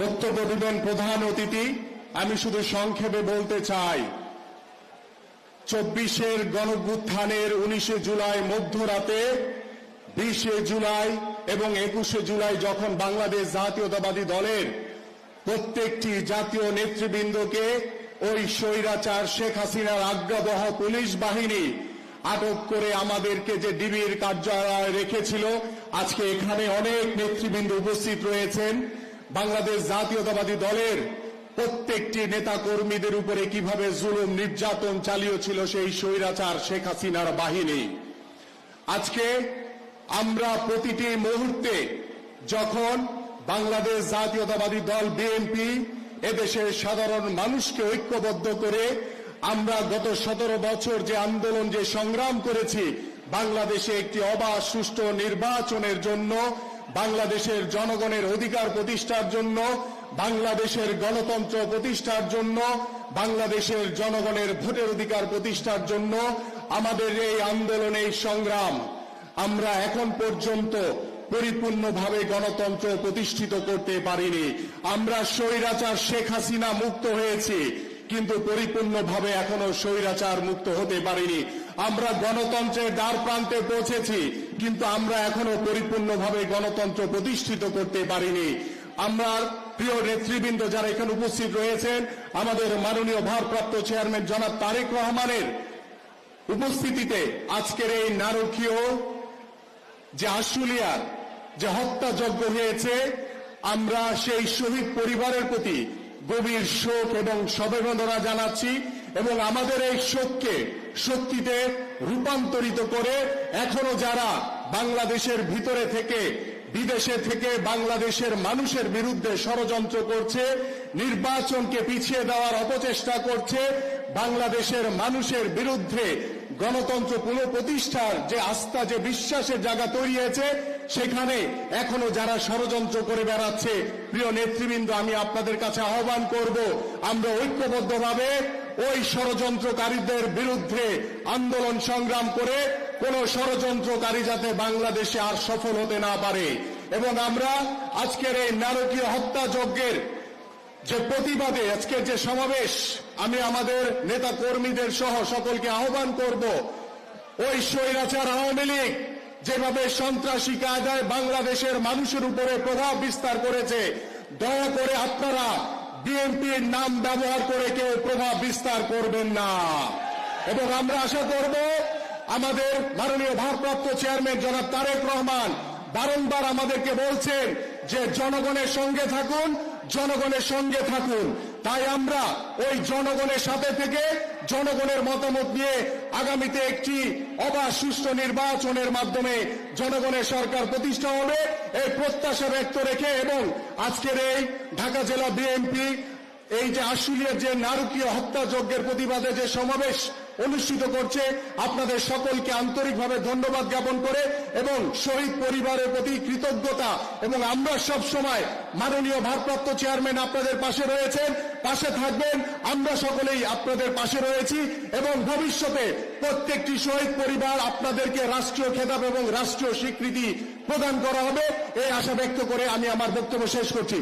বক্তব্য দিবেন প্রধান অতিথি। আমি শুধু সংক্ষেপে বলতে চাই, চব্বিশের গণভ্যুত্থানের উনিশে জুলাই মধ্যরাতে, বিশে জুলাই এবং একুশে জুলাই যখন বাংলাদেশ জাতীয়তাবাদী দলের প্রত্যেকটি জাতীয় নেতৃবৃন্দকে ওই স্বৈরাচার শেখ হাসিনার আজ্ঞাবহ পুলিশ বাহিনী আটক করে আমাদেরকে যে ডিবির কার্যালয়ে রেখেছিল, আজকে এখানে অনেক নেতৃবৃন্দ উপস্থিত রয়েছেন। বাংলাদেশ জাতীয়তাবাদী দলের প্রত্যেকটি নেতা কর্মীদের উপরে কীভাবে জুলুম নির্যাতন চালিয়েছিল সেই স্বৈরাচার শেখ হাসিনার বাহিনী। আজকে আমরা প্রতিটি মুহূর্তে যখন বাংলাদেশ জাতীয়তাবাদী দল বিএনপি এদেশের সাধারণ মানুষকে ঐক্যবদ্ধ করে আমরা গত সতেরো বছর যে আন্দোলন, যে সংগ্রাম করেছি, বাংলাদেশে একটি অবাধ সুষ্ঠু নির্বাচনের জন্য বাংলাদেশের জনগণের অধিকার প্রতিষ্ঠার জন্য, বাংলাদেশের গণতন্ত্র প্রতিষ্ঠার জন্য, বাংলাদেশের জনগণের ভোটের অধিকার প্রতিষ্ঠার জন্য আমাদের এই আন্দোলন এই সংগ্রাম আমরা এখন পর্যন্ত পরিপূর্ণভাবে গণতন্ত্র প্রতিষ্ঠিত করতে পারিনি। আমরা স্বৈরাচার শেখ হাসিনা মুক্ত হয়েছি, কিন্তু পরিপূর্ণভাবে এখনও স্বৈরাচার মুক্ত হতে পারিনি। আমরা গণতন্ত্রের দ্বার প্রান্তে পৌঁছেছি, কিন্তু আমরা এখনও পরিপূর্ণভাবে গণতন্ত্র প্রতিষ্ঠিত করতে পারিনি। আমার প্রিয় নেতৃবৃন্দ যারা এখানে উপস্থিত রয়েছেন, আমাদের মাননীয় ভারপ্রাপ্ত চেয়ারম্যান জনাব তারেক রহমানের উপস্থিতিতে আজকের এই নারকীয় যে আশুলিয়ার যে হত্যাযজ্ঞ হয়েছে, আমরা সেই শহীদ পরিবারের প্রতি গভীর শোক এবং সমবেদনা জানাচ্ছি। এবং আমাদের এই শোককে, শক্তিতে রূপান্তরিত করে এখনও যারা বাংলাদেশের ভিতরে থেকে, বিদেশে থেকে বাংলাদেশের মানুষের বিরুদ্ধে ষড়যন্ত্র করছে, নির্বাচনকে পিছিয়ে দেওয়ার অপচেষ্টা করছে, বাংলাদেশের মানুষের বিরুদ্ধে গণতন্ত্র পুনঃপ্রতিষ্ঠার যে আস্থা, যে বিশ্বাসের জায়গা তৈরি হয়েছে সেখানে এখনও যারা ষড়যন্ত্র করে বেড়াচ্ছে, প্রিয় নেতৃবৃন্দ, আমি আপনাদের কাছে আহ্বান করব, আমরা ঐক্যবদ্ধভাবে ওই ষড়যন্ত্রকারীদের বিরুদ্ধে আন্দোলন সংগ্রাম করে কোন ষড়যন্ত্রকারী যাতে বাংলাদেশে আর সফল হতে না পারে। এবং আমরা আজকের এই নারকীয় হত্যাযজ্ঞের যে প্রতিবাদে আজকের যে সমাবেশ, আমি আমাদের নেতা কর্মীদের সহ সকলকে আহ্বান করব, ওই স্বৈরাচার আওয়ামী লীগ যেভাবে সন্ত্রাসী কায়দায় বাংলাদেশের মানুষের উপরে প্রভাব বিস্তার করেছে, দয়া করে আপনারা বিএনপির নাম ব্যবহার করে কেউ প্রভাব বিস্তার করবেন না। এবং আমরা আশা করব আমাদের মাননীয় ভারপ্রাপ্ত চেয়ারম্যান জনাব তারেক রহমান বারংবার আমাদেরকে বলছেন যে জনগণের সঙ্গে থাকুন, জনগণের সঙ্গে থাকুন। তাই আমরা ওই জনগণের সাথে থেকে জনগণের মতামত নিয়ে আগামীতে একটি অবাধ সুষ্ঠু নির্বাচনের মাধ্যমে জনগণের সরকার প্রতিষ্ঠা হবে। এই প্রত্যাশা ব্যক্ত রেখে এবং আজকের এই ঢাকা জেলা বিএনপি এই যে আশুলিয়ার যে নারকীয় হত্যাযজ্ঞের প্রতিবাদে যে সমাবেশ অনুষ্ঠিত করছে, আপনাদের সকলকে আন্তরিকভাবে ধন্যবাদ জ্ঞাপন করে এবং শহীদ পরিবারের প্রতি কৃতজ্ঞতা এবং আমরা সব সময় মাননীয় ভারপ্রাপ্ত চেয়ারম্যান আপনাদের পাশে রয়েছেন, পাশে থাকবেন, আমরা সকলেই আপনাদের পাশে রয়েছি এবং ভবিষ্যতে প্রত্যেকটি শহীদ পরিবার আপনাদেরকে রাষ্ট্রীয় খেতাব এবং রাষ্ট্রীয় স্বীকৃতি প্রদান করা হবে। এই আশা ব্যক্ত করে আমি আমার বক্তব্য শেষ করছি।